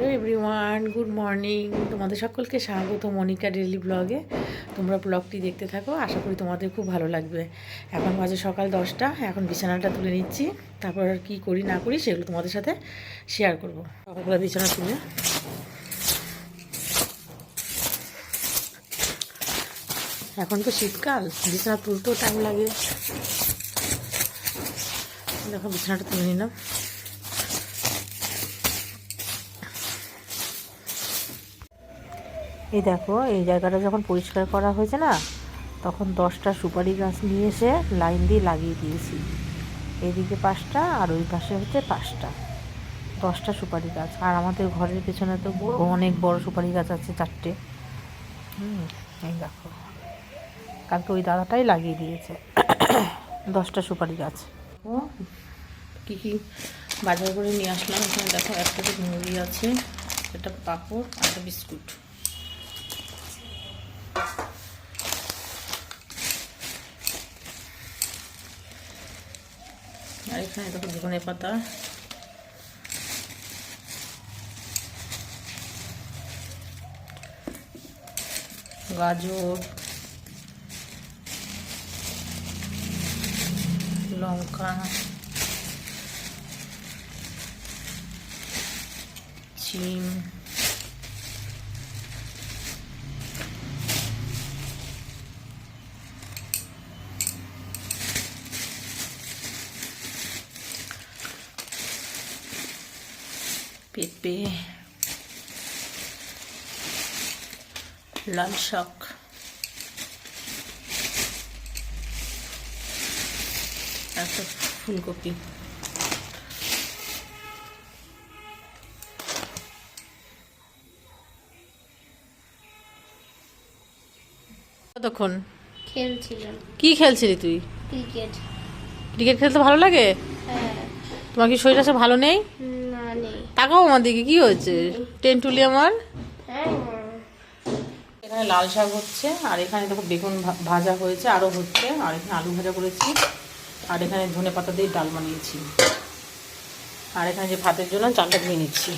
Hello everyone good morning তোমাদের সকলকে স্বাগত মনিকা ডেলি ব্লগে। তোমরা ব্লগটি দেখতে থাকো। আশা করি তোমাদের খুব ভালো লাগবে। এখন বাজে সকাল দশটা। এখন বিছানাটা তুলে নিচ্ছি। তারপর আর কী করি, না করি, সেগুলো তোমাদের সাথে শেয়ার করব। সকালবেলা বিছানা তুলে। এখন তো শীতকাল। বিছানা তুলতেও টাইম লাগে। দেখো, বিছানাটা তুলে নিলাম। এই দেখো, এই জায়গাটা যখন পরিষ্কার করা হয়েছে না, তখন দশটা সুপারি গাছ নিয়ে এসে লাইন দিয়ে লাগিয়ে দিয়েছি। এদিকে পাঁচটা আর ওই পাশে হচ্ছে পাঁচটা, দশটা সুপারি গাছ। আর আমাদের ঘরের পেছনে তো অনেক বড় সুপারি গাছ আছে চারটে। হুম, এই দেখো, কালকে ওই দাদাটাই লাগিয়ে দিয়েছে দশটা সুপারি গাছ। ও, কী কী বাজার করে নিয়ে আসলাম? এখানে দেখো এক প্যাকেট মুড়ি আছে, একটা পাঁপড় একটা বিস্কুট। আর এখানে দেখো ধনে পাতা গাজর লঙ্কা চিম পেঁপে লাল শাক একটা ফুলকপি। কতক্ষণ? খেলছিলাম। কি খেলছিলি তুই? ক্রিকেট। ক্রিকেট খেলতে ভালো লাগে? হ্যাঁ। তোমার কি শরীর আছে ভালো নেই? তাকাও আমার দিকে, কি হয়েছে? টেন্টুলি আমার? এখানে লাল শাক হচ্ছে, আর এখানে দেখো বেগুন ভাজা হয়েছে আরও হচ্ছে, আর এখানে আলু ভাজা করেছি, আর এখানে ধনে পাতা দিয়ে ডাল বানিয়েছি। আর এখানে যে ভাতের জন্য চালটা ধুয়ে নিচ্ছি।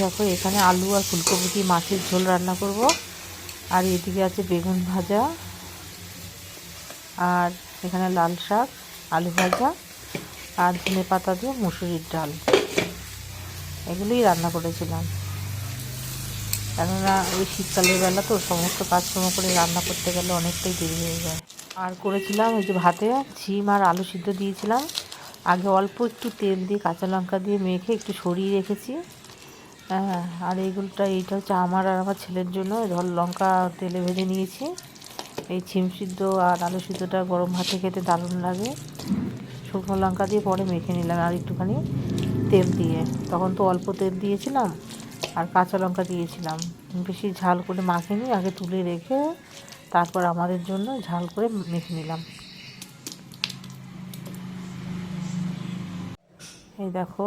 দেখো, এখানে আলু আর ফুলকপি দিয়ে মাছের ঝোল রান্না করব। আর এদিকে আছে বেগুন ভাজা আর এখানে লাল শাক, আলু ভাজা আর ধনে পাতা দিয়ে মুসুরির ডাল। এগুলোই রান্না করেছিলাম। কেননা ওই শীতকালের বেলা তো সমস্ত কাজকর্ম করে রান্না করতে গেলে অনেকটাই দেরি হয়ে যায়। আর করেছিলাম ওই যে ভাতে ছিম আর আলু সিদ্ধ দিয়েছিলাম। আগে অল্প একটু তেল দিয়ে কাঁচা লঙ্কা দিয়ে মেখে একটু সরিয়ে রেখেছি। আর এইগুলোটা, এইটা হচ্ছে আমার আর আমার ছেলের জন্য। ধর লঙ্কা তেলে ভেজে নিয়েছি। এই ছিম সিদ্ধ আর আলু সিদ্ধটা গরম ভাতে খেতে দারুণ লাগে। শুকনো লঙ্কা দিয়ে পরে মেখে নিলাম আর একটুখানি তেল দিয়ে। তখন তো অল্প তেল দিয়েছিলাম আর কাঁচা লঙ্কা দিয়েছিলাম। বেশি ঝাল করে মাখিনি, আগে তুলে রেখে তারপর আমাদের জন্য ঝাল করে মেখে নিলাম। এই দেখো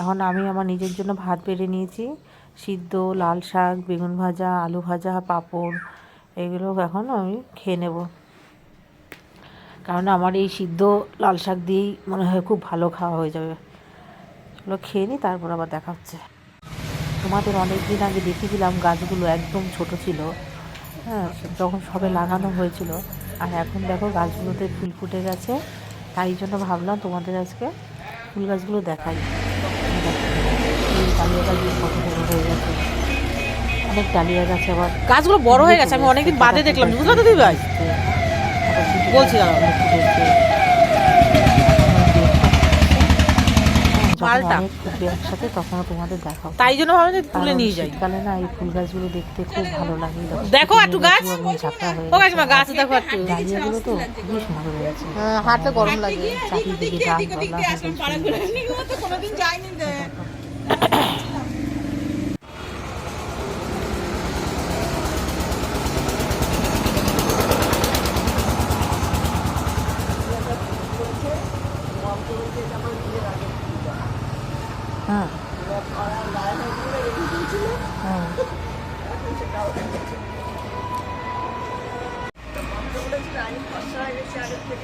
এখন আমি আমার নিজের জন্য ভাত বেড়ে নিয়েছি। সিদ্ধ, লাল শাক, বেগুন ভাজা, আলু ভাজা, পাঁপড়, এগুলো এখন আমি খেয়ে নেব। কারণ আমার এই সিদ্ধ, লাল শাক দিয়েই মনে হয় খুব ভালো খাওয়া হয়ে যাবে। এগুলো খেয়ে নিই, তারপর আবার দেখা হচ্ছে। তোমাদের অনেক দিন আগে দেখিয়েছিলাম গাছগুলো একদম ছোট ছিল। হ্যাঁ যখন সবে লাগানো হয়েছিল। আর এখন দেখো গাছগুলোতে ফুল ফুটে গেছে। তাই জন্য ভাবলাম তোমাদের আজকে ফুল গাছগুলো দেখাই। হয়ে অনেক আবার গাছগুলো বড় হয়ে গেছে, আমি অনেকদিন বাদে দেখলাম বুঝলো তো দিদি ভাই বলছি দাঁড়াও। অনেক ফুটবে একসাথে তখনও তোমাদের দেখাও তাই জন্য ভাবলাম যে তুলে নিয়ে যাই। শীতকালে না এই ফুল গাছগুলো দেখতে খুব ভালো লাগে। দেখো একটু গাছ। ও গাছ মা গাছ। দেখো একটু ডালিয়াগুলো তো খুবই সুন্দর হয়েছে। হ্যাঁ, হাঁটতে গরম লাগে চারিদিকে গাছপালা হ্যাঁ হ্যাঁ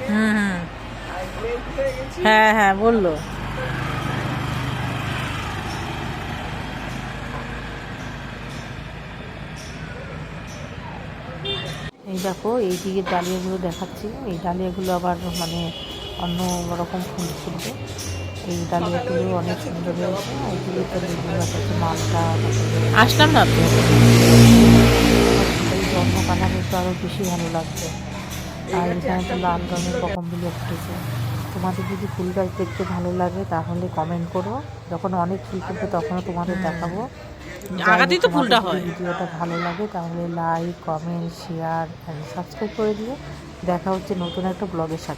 হুম হ্যাঁ হ্যাঁ বলল। এই দেখো, এই দিকে ডালিয়াগুলো দেখাচ্ছি। এই ডালিয়াগুলো আবার মানে অন্য রকম ফুল ফুলবে। এই ডালিয়াগুলো অনেক সুন্দর হয়েছে এইগুলো তো বেগুন গাছ আছে মালটা আসলাম না তো এই জন্ম কালারে আরও বেশি ভালো লাগবে আর এখানে তো লাল রঙের বকমগুলো ফুটেছে তোমাদের যদি ফুল গাছ দেখতে ভালো লাগে তাহলে কমেন্ট করো। যখন অনেক ফুল ফুটবে তখনও তোমাদের দেখাবো। আগাতেই তো ফুলটা হয়। ভিডিওটা ভালো লাগে তাহলে লাইক কমেন্ট শেয়ার সাবস্ক্রাইব করে দিও। দেখা হচ্ছে নতুন একটা ব্লগের সাথে।